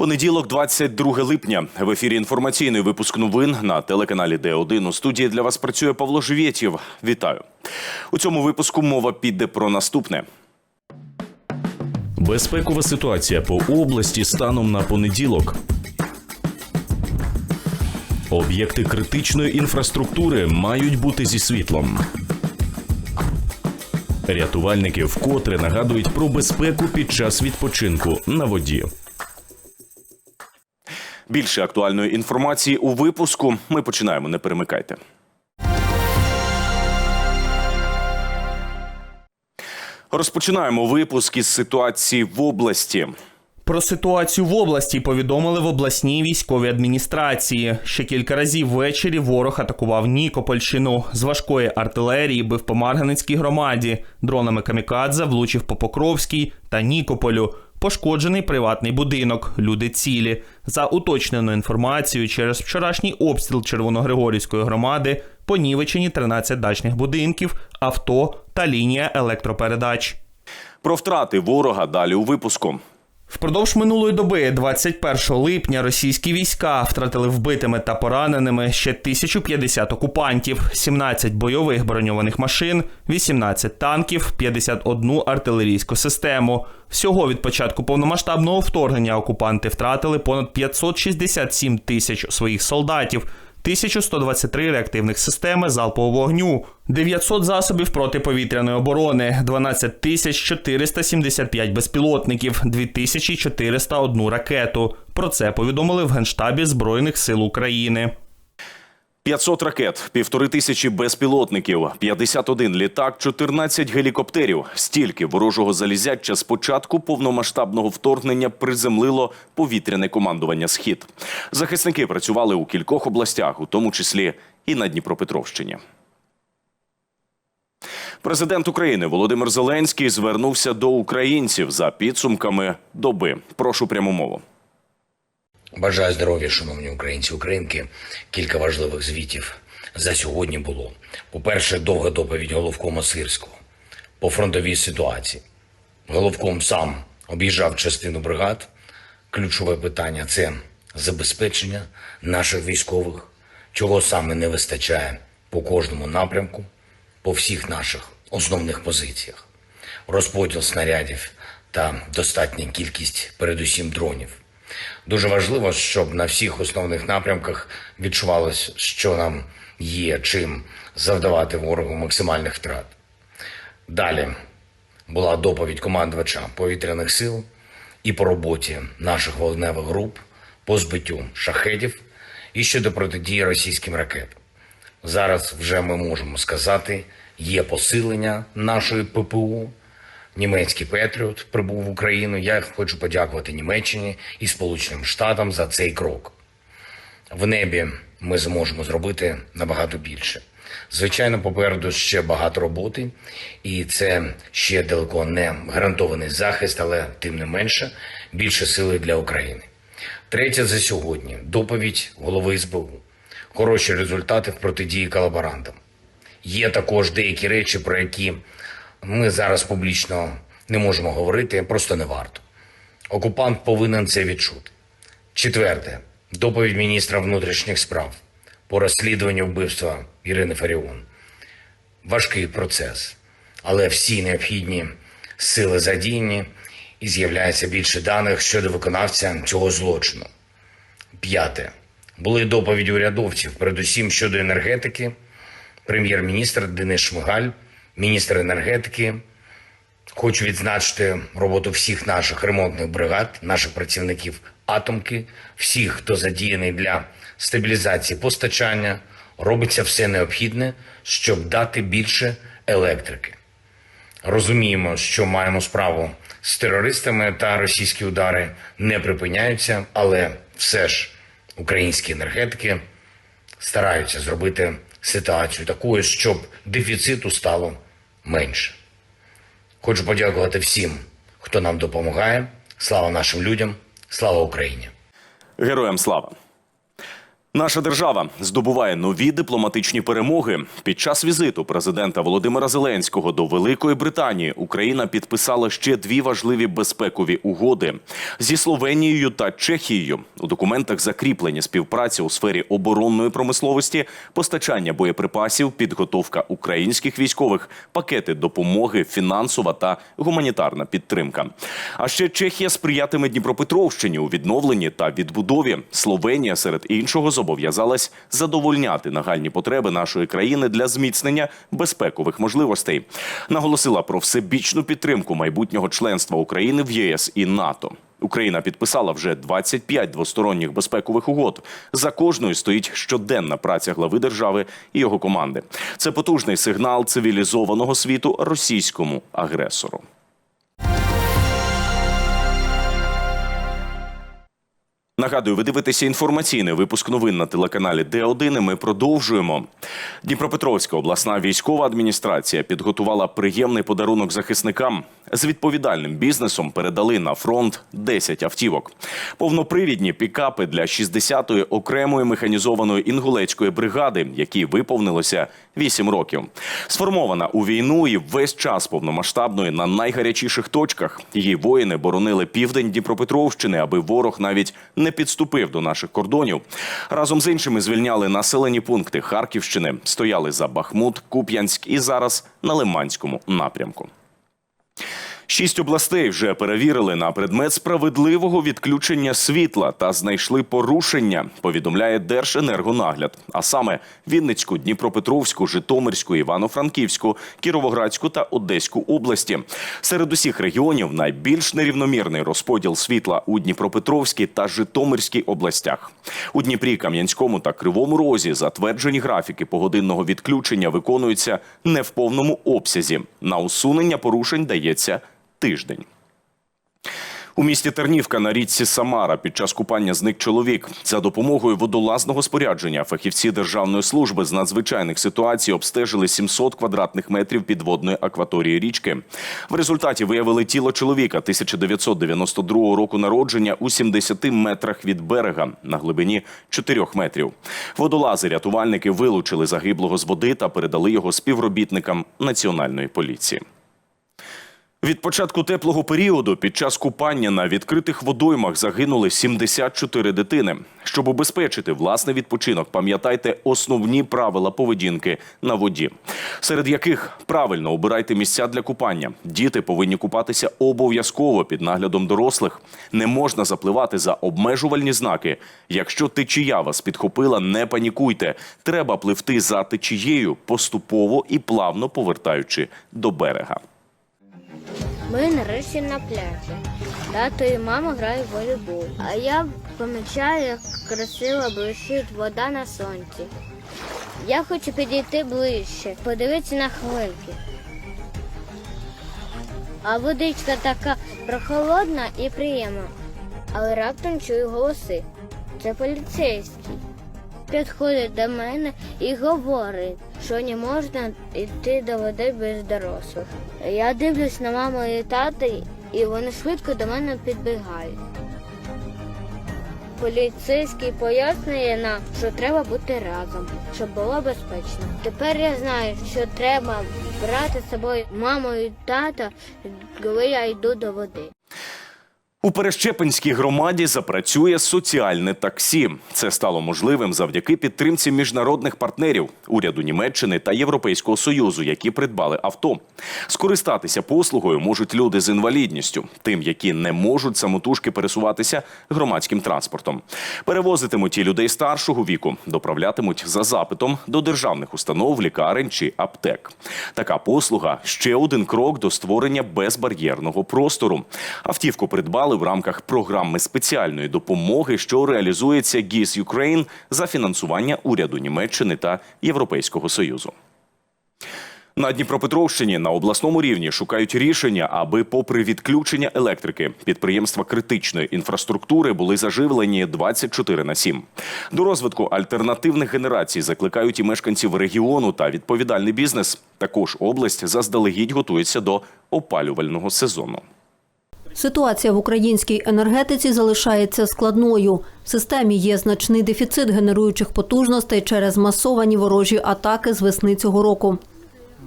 Понеділок, 22 липня. В ефірі інформаційний випуск новин на телеканалі Д1. У студії для вас працює Павло Живєтєв. Вітаю. У цьому випуску мова піде про наступне. Безпекова ситуація по області станом на понеділок. Об'єкти критичної інфраструктури мають бути зі світлом. Рятувальники вкотре нагадують про безпеку під час відпочинку на воді. Більше актуальної інформації у випуску. Ми починаємо. Не перемикайте. Розпочинаємо випуск із ситуації в області. Про ситуацію в області повідомили в обласній військовій адміністрації. Ще кілька разів ввечері ворог атакував Нікопольщину. З важкої артилерії бив по Марганицькій громаді. Дронами камікадзе влучив по Покровській та Нікополю. Пошкоджений приватний будинок. Люди цілі. За уточненою інформацією, через вчорашній обстріл Червоногригорівської громади понівечені 13 дачних будинків, авто та лінія електропередач. Про втрати ворога далі у випуску. Впродовж минулої доби, 21 липня, російські війська втратили вбитими та пораненими ще 1050 окупантів, 17 бойових броньованих машин, 18 танків, 51 артилерійську систему. Всього від початку повномасштабного вторгнення окупанти втратили понад 567 тисяч своїх солдатів. 1123 реактивних системи залпового вогню, 900 засобів протиповітряної оборони, 12 тисяч 475 безпілотників, 2401 ракету. Про це повідомили в Генштабі Збройних сил України. 500 ракет, півтори тисячі безпілотників, 51 літак, 14 гелікоптерів. Стільки ворожого залізяча з початку повномасштабного вторгнення приземлило повітряне командування Схід. Захисники працювали у кількох областях, у тому числі і на Дніпропетровщині. Президент України Володимир Зеленський звернувся до українців за підсумками доби. Прошу пряму мову. Бажаю здоров'я, шановні українці, українки. Кілька важливих звітів за сьогодні було. По-перше, довга доповідь головкома Сирського по фронтовій ситуації. Головком сам об'їжджав частину бригад. Ключове питання це забезпечення наших військових, чого саме не вистачає по кожному напрямку, по всіх наших основних позиціях. Розподіл снарядів та достатня кількість, передусім, дронів. Дуже важливо, щоб на всіх основних напрямках відчувалось, що нам є чим завдавати ворогу максимальних втрат. Далі була доповідь командувача повітряних сил і по роботі наших вогневих груп по збиттю шахедів і щодо протидії російським ракетам. Зараз вже ми можемо сказати, є посилення нашої ППУ. Німецький Петріот прибув в Україну. Я хочу подякувати Німеччині і Сполученим Штатам за цей крок. В небі ми зможемо зробити набагато більше. Звичайно, попереду ще багато роботи, і це ще далеко не гарантований захист, але тим не менше більше сили для України. Третє за сьогодні доповідь голови СБУ. Хороші результати в протидії колаборантам. Є також деякі речі, про які ми зараз публічно не можемо говорити, просто не варто. Окупант повинен це відчути. Четверте, доповідь міністра внутрішніх справ по розслідуванню вбивства Ірини Фаріон. Важкий процес, але всі необхідні сили задіяні і з'являється більше даних щодо виконавця цього злочину. П'яте. Були доповіді урядовців, передусім щодо енергетики, прем'єр-міністр Денис Шмигаль, міністр енергетики. Хочу відзначити роботу всіх наших ремонтних бригад, наших працівників атомки, всіх, хто задіяний для стабілізації постачання, робиться все необхідне, щоб дати більше електрики. Розуміємо, що маємо справу з терористами та російські удари не припиняються, але все ж українські енергетики стараються зробити ситуацію такою, щоб дефіциту стало менше. Хочу подякувати всім, хто нам допомагає. Слава нашим людям, слава Україні! Героям слава! Наша держава здобуває нові дипломатичні перемоги. Під час візиту президента Володимира Зеленського до Великої Британії Україна підписала ще дві важливі безпекові угоди зі Словенією та Чехією. У документах закріплені співпраця у сфері оборонної промисловості, постачання боєприпасів, підготовка українських військових, пакети допомоги, фінансова та гуманітарна підтримка. А ще Чехія сприятиме Дніпропетровщині у відновленні та відбудові. Словенія серед іншого зобов'язалась задовольняти нагальні потреби нашої країни для зміцнення безпекових можливостей. Наголосила про всебічну підтримку майбутнього членства України в ЄС і НАТО. Україна підписала вже 25 двосторонніх безпекових угод. За кожною стоїть щоденна праця глави держави і його команди. Це потужний сигнал цивілізованого світу російському агресору. Нагадую, ви дивитеся інформаційний випуск новин на телеканалі Д1. і Ми продовжуємо. Дніпропетровська обласна військова адміністрація підготувала приємний подарунок захисникам. З відповідальним бізнесом передали на фронт 10 автівок. Повнопривідні пікапи для 60-ї окремої механізованої інгулецької бригади, якій виповнилося 8 років. Сформована у війну і весь час повномасштабної на найгарячіших точках. Її воїни боронили південь Дніпропетровщини, аби ворог навіть не підступив до наших кордонів. Разом з іншими звільняли населені пункти Харківщини, стояли за Бахмут, Куп'янськ і зараз на Лиманському напрямку. Шість областей вже перевірили на предмет справедливого відключення світла та знайшли порушення. Повідомляє Держенергонагляд. А саме Вінницьку, Дніпропетровську, Житомирську, Івано-Франківську, Кіровоградську та Одеську області. Серед усіх регіонів найбільш нерівномірний розподіл світла у Дніпропетровській та Житомирській областях. У Дніпрі, Кам'янському та Кривому Розі затверджені графіки погодинного відключення виконуються не в повному обсязі. На усунення порушень дається тиждень. У місті Тернівка на річці Самара під час купання зник чоловік. За допомогою водолазного спорядження фахівці Державної служби з надзвичайних ситуацій обстежили 700 квадратних метрів підводної акваторії річки. В результаті виявили тіло чоловіка 1992 року народження у 70 метрах від берега на глибині 4 метрів. Водолази рятувальники вилучили загиблого з води та передали його співробітникам національної поліції. Від початку теплого періоду під час купання на відкритих водоймах загинули 74 дитини. Щоб убезпечити власний відпочинок, пам'ятайте основні правила поведінки на воді, серед яких правильно обирайте місця для купання. Діти повинні купатися обов'язково під наглядом дорослих. Не можна запливати за обмежувальні знаки. Якщо течія вас підхопила, не панікуйте. Треба пливти за течією поступово і плавно повертаючи до берега. Ми нарешті на пляжі. Тато і мама грають в волейбол. А я помічаю, як красиво блищить вода на сонці. Я хочу підійти ближче, подивитися на хвильки. А водичка така прохолодна і приємна. Але раптом чую голоси. Це поліцейський. Підходить до мене і говорить, що не можна йти до води без дорослих. Я дивлюсь на маму і тата, і вони швидко до мене підбігають. Поліцейський пояснює нам, що треба бути разом, щоб було безпечно. Тепер я знаю, що треба брати з собою маму і тата, коли я йду до води. У Перещепинській громаді запрацює соціальне таксі. Це стало можливим завдяки підтримці міжнародних партнерів уряду Німеччини та Європейського союзу, які придбали авто. Скористатися послугою можуть люди з інвалідністю, тим, які не можуть самотужки пересуватися громадським транспортом. Перевозитимуть і людей старшого віку, доправлятимуть за запитом до державних установ, лікарень чи аптек. Така послуга ще один крок до створення безбар'єрного простору. Автівку придбали в рамках програми спеціальної допомоги, що реалізується GIS Ukraine за фінансування уряду Німеччини та Європейського союзу. На Дніпропетровщині на обласному рівні шукають рішення, аби, попри відключення електрики, підприємства критичної інфраструктури були заживлені 24 на 7. До розвитку альтернативних генерацій закликають і мешканців регіону та відповідальний бізнес. Також область заздалегідь готується до опалювального сезону. Ситуація в українській енергетиці залишається складною. В системі є значний дефіцит генеруючих потужностей через масовані ворожі атаки з весни цього року.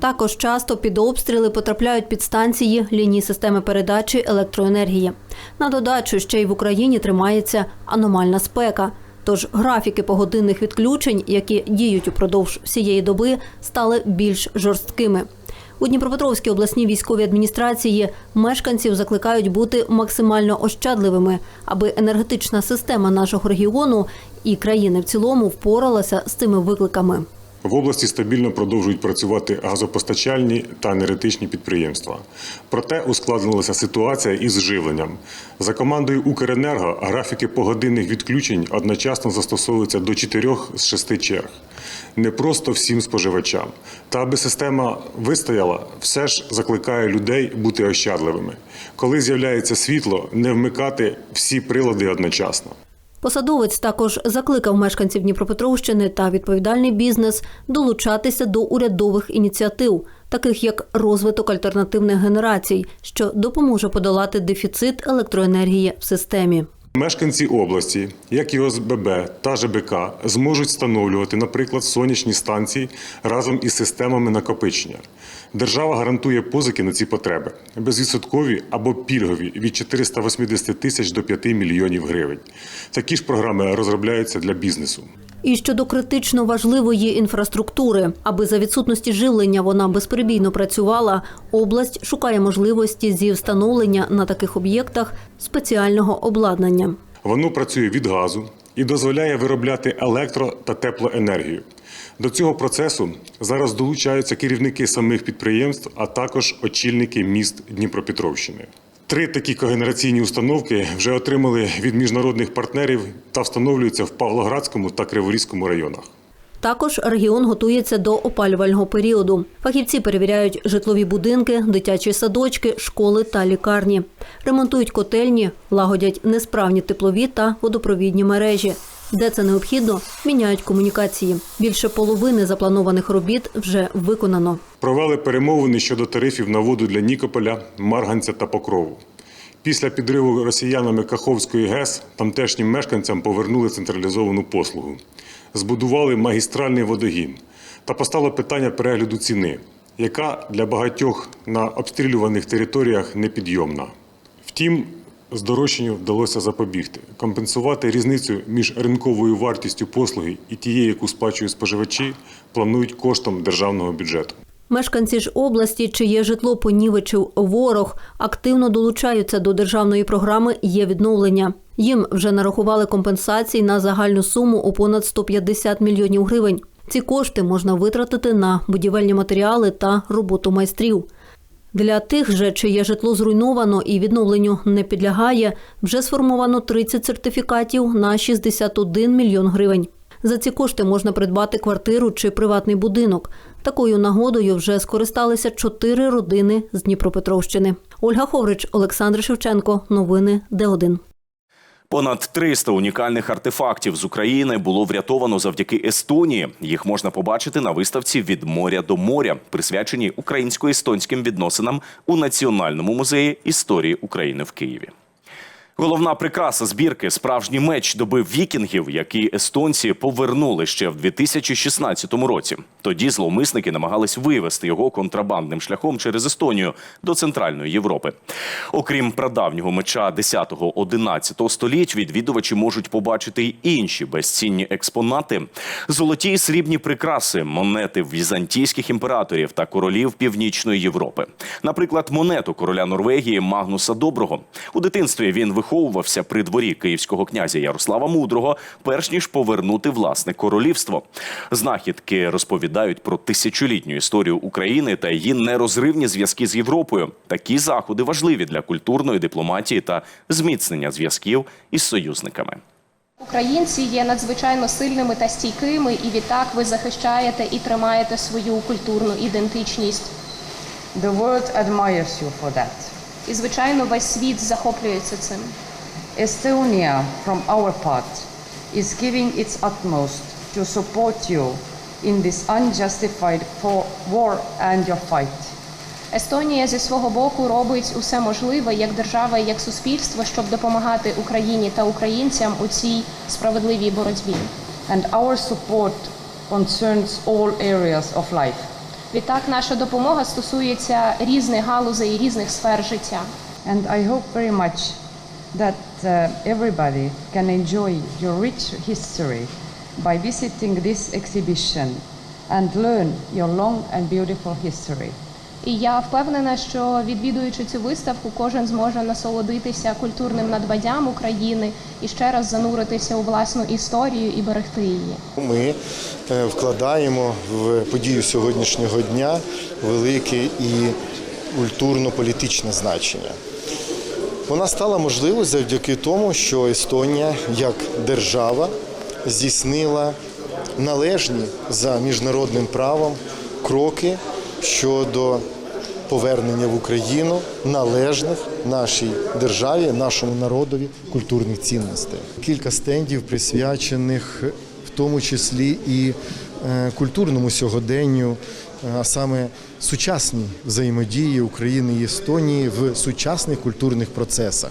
Також часто під обстріли потрапляють підстанції лінії системи передачі електроенергії. На додачу ще й в Україні тримається аномальна спека. Тож графіки погодинних відключень, які діють упродовж всієї доби, стали більш жорсткими. У Дніпропетровській обласній військовій адміністрації мешканців закликають бути максимально ощадливими, аби енергетична система нашого регіону і країни в цілому впоралася з цими викликами. В області стабільно продовжують працювати газопостачальні та енергетичні підприємства. Проте ускладнилася ситуація із живленням. За командою Укренерго графіки погодинних відключень одночасно застосовуються до 4 з 6 черг. Не просто всім споживачам. Та аби система вистояла, все ж закликає людей бути ощадливими. Коли з'являється світло, не вмикати всі прилади одночасно. Посадовець також закликав мешканців Дніпропетровщини та відповідальний бізнес долучатися до урядових ініціатив, таких як розвиток альтернативних генерацій, що допоможе подолати дефіцит електроенергії в системі. Мешканці області, як і ОСББ та ЖБК, зможуть встановлювати, наприклад, сонячні станції разом із системами накопичення. Держава гарантує позики на ці потреби безвідсоткові або пільгові від 480 тисяч до 5 мільйонів гривень. Такі ж програми розробляються для бізнесу. І щодо критично важливої інфраструктури, аби за відсутності живлення вона безперебійно працювала, область шукає можливості зі встановлення на таких об'єктах спеціального обладнання. Воно працює від газу і дозволяє виробляти електро та теплоенергію. До цього процесу зараз долучаються керівники самих підприємств, а також очільники міст Дніпропетровщини. Три такі когенераційні установки вже отримали від міжнародних партнерів та встановлюються в Павлоградському та Криворізькому районах. Також регіон готується до опалювального періоду. Фахівці перевіряють житлові будинки, дитячі садочки, школи та лікарні. Ремонтують котельні, лагодять несправні теплові та водопровідні мережі. Де це необхідно, міняють комунікації. Більше половини запланованих робіт вже виконано. Провели перемовини щодо тарифів на воду для Нікополя, Марганця та Покрову. Після підриву росіянами Каховської ГЕС тамтешнім мешканцям повернули централізовану послугу. Збудували магістральний водогін та постало питання перегляду ціни, яка для багатьох на обстрілюваних територіях непідйомна. Втім, здорожчанню вдалося запобігти, компенсувати різницю між ринковою вартістю послуги і тією, яку сплачують споживачі, планують коштом державного бюджету. Мешканці ж області, чиє житло понівечив ворог, активно долучаються до державної програми Є відновлення. Їм вже нарахували компенсації на загальну суму у понад 150 мільйонів гривень. Ці кошти можна витратити на будівельні матеріали та роботу майстрів. Для тих же, чиє житло зруйновано і відновленню не підлягає, вже сформовано 30 сертифікатів на 61 мільйон гривень. За ці кошти можна придбати квартиру чи приватний будинок. Такою нагодою вже скористалися чотири родини з Дніпропетровщини. Ольга Ховрич, Олександр Шевченко. Новини Д1. Понад 300 унікальних артефактів з України було врятовано завдяки Естонії. Їх можна побачити на виставці від моря до моря, присвяченій українсько-естонським відносинам у Національному музеї історії України в Києві. Головна прикраса збірки справжній меч доби вікінгів, який естонці повернули ще в 2016 році. Тоді зловмисники намагались вивести його контрабандним шляхом через Естонію до Центральної Європи. Окрім прадавнього меча 10-11 століть, відвідувачі можуть побачити й інші безцінні експонати: золоті і срібні прикраси, монети візантійських імператорів та королів Північної Європи. Наприклад, монету короля Норвегії Магнуса Доброго. У дитинстві він виховувався при дворі київського князя Ярослава Мудрого, перш ніж повернути власне королівство. Знахідки розповідають про тисячолітню історію України та її нерозривні зв'язки з Європою. Такі заходи важливі для культурної дипломатії та зміцнення зв'язків із союзниками. Українці є надзвичайно сильними та стійкими, і відтак ви захищаєте і тримаєте свою культурну ідентичність. The world admires you for that. І, звичайно, весь світ захоплюється цим. Estonia, from our part, is giving its utmost to support you in this unjustified war and your fight. Естонія зі свого боку робить усе можливе як держава і як суспільство, щоб допомагати Україні та українцям у цій справедливій боротьбі. And our support concerns all areas of life. Відтак, наша допомога стосується різних галузей і різних сфер життя. And I hope very much that uh, everybody can enjoy your rich history by visiting this exhibition and learn your long and beautiful history. І я впевнена, що відвідуючи цю виставку, кожен зможе насолодитися культурним надбадям України і ще раз зануритися у власну історію і берегти її. Ми е, вкладаємо в подію сьогоднішнього дня велике і культурно-політичне значення. Вона стала можливою завдяки тому, що Естонія як держава здійснила належні за міжнародним правом кроки щодо повернення в Україну належних нашій державі, нашому народові культурних цінностей. Кілька стендів присвячених в тому числі і е, культурному сьогоденню, е, а саме сучасній взаємодії України і Естонії в сучасних культурних процесах.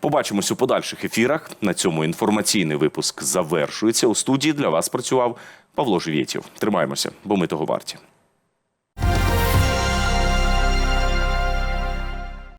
Побачимось у подальших ефірах. На цьому інформаційний випуск завершується. У студії для вас працював Павло Живєтів. Тримаємося, бо ми того варті.